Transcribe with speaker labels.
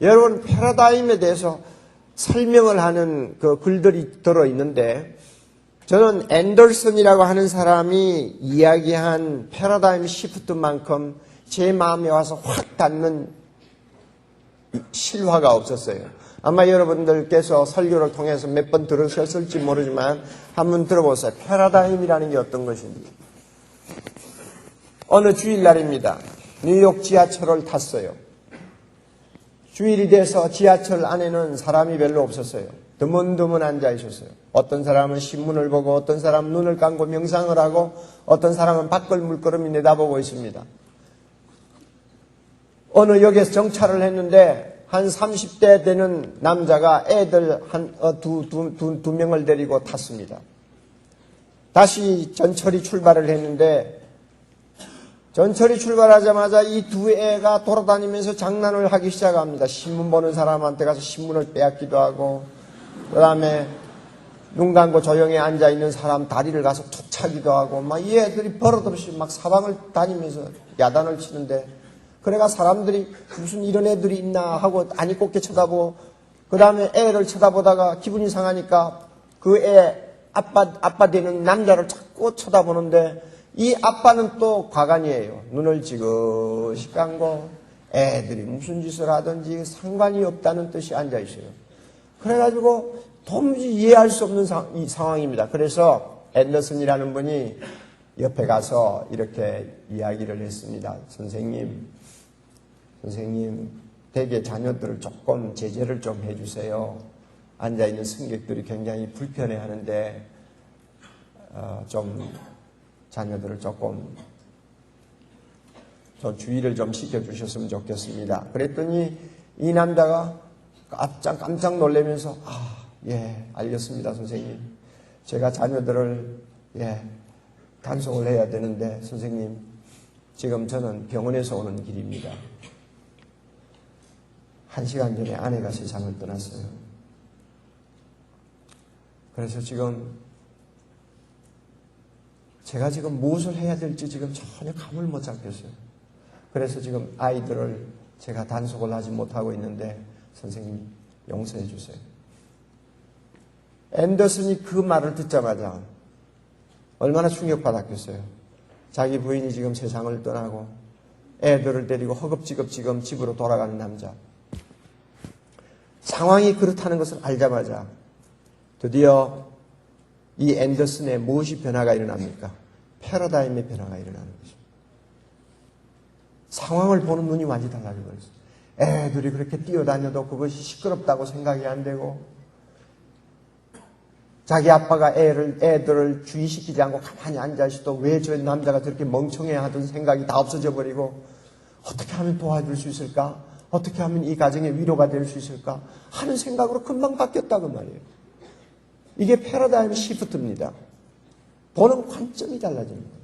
Speaker 1: 여러분 패러다임에 대해서 설명을 하는 그 글들이 들어 있는데 저는 앤더슨이라고 하는 사람이 이야기한 패러다임 시프트만큼 제 마음에 와서 확 닿는 실화가 없었어요. 아마 여러분들께서 설교를 통해서 몇 번 들으셨을지 모르지만 한번 들어보세요. 패러다임이라는 게 어떤 것인지. 어느 주일날입니다. 뉴욕 지하철을 탔어요. 주일이 돼서 지하철 안에는 사람이 별로 없었어요. 드문드문 앉아 있었어요. 어떤 사람은 신문을 보고 어떤 사람은 눈을 감고 명상을 하고 어떤 사람은 밖을 물끄러미 내다보고 있습니다. 어느 역에서 정차를 했는데 한 30대 되는 남자가 애들 한, 어, 두, 두, 두, 두 명을 데리고 탔습니다. 다시 전철이 출발을 했는데 전철이 출발하자마자 이 두 애가 돌아다니면서 장난을 하기 시작합니다. 신문 보는 사람한테 가서 신문을 빼앗기도 하고, 그 다음에 눈 감고 조용히 앉아 있는 사람 다리를 가서 툭 차기도 하고, 막 이 애들이 버릇없이 막 사방을 다니면서 야단을 치는데, 그래가 사람들이 무슨 이런 애들이 있나 하고 아니 곱게 쳐다보고, 그 다음에 애를 쳐다보다가 기분이 상하니까 그 애 아빠, 아빠 되는 남자를 자꾸 쳐다보는데, 이 아빠는 또 과간이에요. 눈을 지그시 감고 애들이 무슨 짓을 하든지 상관이 없다는 뜻이 앉아 있어요. 그래가지고 도무지 이해할 수 없는 상, 이 상황입니다. 그래서 앤더슨이라는 분이 옆에 가서 이렇게 이야기를 했습니다. 선생님, 선생님, 대개 자녀들을 조금 제재를 좀 해주세요. 앉아있는 승객들이 굉장히 불편해 하는데, 어, 좀 자녀들을 조금 저 주의를 좀 시켜주셨으면 좋겠습니다. 그랬더니 이 남자가 깜짝, 깜짝 놀라면서, 아, 예, 알겠습니다, 선생님. 제가 자녀들을, 예, 단속을 해야 되는데, 선생님, 지금 저는 병원에서 오는 길입니다. 한 시간 전에 아내가 세상을 떠났어요. 그래서 지금 제가 지금 무엇을 해야 될지 지금 전혀 감을 못 잡겠어요. 그래서 지금 아이들을 제가 단속을 하지 못하고 있는데 선생님 용서해 주세요. 앤더슨이 그 말을 듣자마자 얼마나 충격받았겠어요. 자기 부인이 지금 세상을 떠나고 애들을 데리고 허겁지겁 지금 집으로 돌아가는 남자. 상황이 그렇다는 것을 알자마자 드디어 이 앤더슨의 무엇이 변화가 일어납니까? 패러다임의 변화가 일어나는 것입니다. 상황을 보는 눈이 완전히 달라져 버렸어요. 애들이 그렇게 뛰어다녀도 그것이 시끄럽다고 생각이 안 되고 자기 아빠가 애를, 애들을 주의시키지 않고 가만히 앉아있어도 왜 저 남자가 저렇게 멍청해 하던 생각이 다 없어져 버리고 어떻게 하면 도와줄 수 있을까? 어떻게 하면 이 가정의 위로가 될 수 있을까? 하는 생각으로 금방 바뀌었다고 말이에요. 이게 패러다임 시프트입니다. 보는 관점이 달라집니다.